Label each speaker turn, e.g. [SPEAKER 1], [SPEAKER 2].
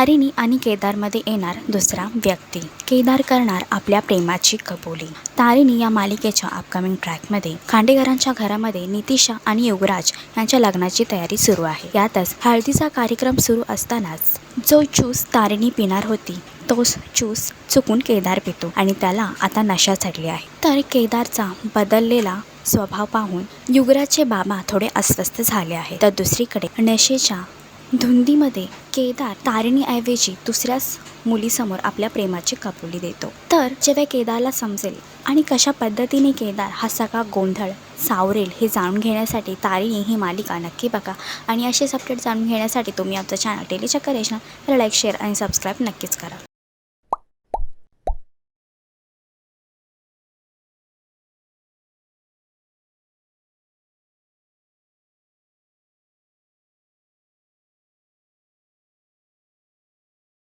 [SPEAKER 1] तारिणी आणि केदारमध्ये येणार दुसरा व्यक्ती. केदार करणार आपल्या प्रेमाची कबुली. तारिणी या मालिकेच्या अपकमिंग ट्रॅकमध्ये खांडेकरांच्या घरामध्ये नितिशा आणि युवराज यांच्या लग्नाची तयारी सुरू आहे. यातच हळदीचा कार्यक्रम सुरू असतानाच जो ज्यूस तारिणी पिणार होती तोच ज्यूस चुकून केदार पितो आणि त्याला आता नशा चढली आहे. तर केदारचा बदललेला स्वभाव पाहून युवराजचे बाबा थोडे अस्वस्थ झाले आहे तर दुसरीकडे नशेच्या धुंदीमध्ये केदार तारिणीऐवजी दुसऱ्याच मुलीसमोर आपल्या प्रेमाची कबुली देतो. तर जेव्हा केदारला समजेल आणि कशा पद्धतीने केदार हा सगळा गोंधळ सावरेल हे जाणून घेण्यासाठी तारिणी ही मालिका नक्की बघा. आणि असेच अपडेट जाणून घेण्यासाठी तुम्ही आमचं चॅनल टेलीचक्कर तर लाईक शेअर आणि सबस्क्राईब नक्कीच करा.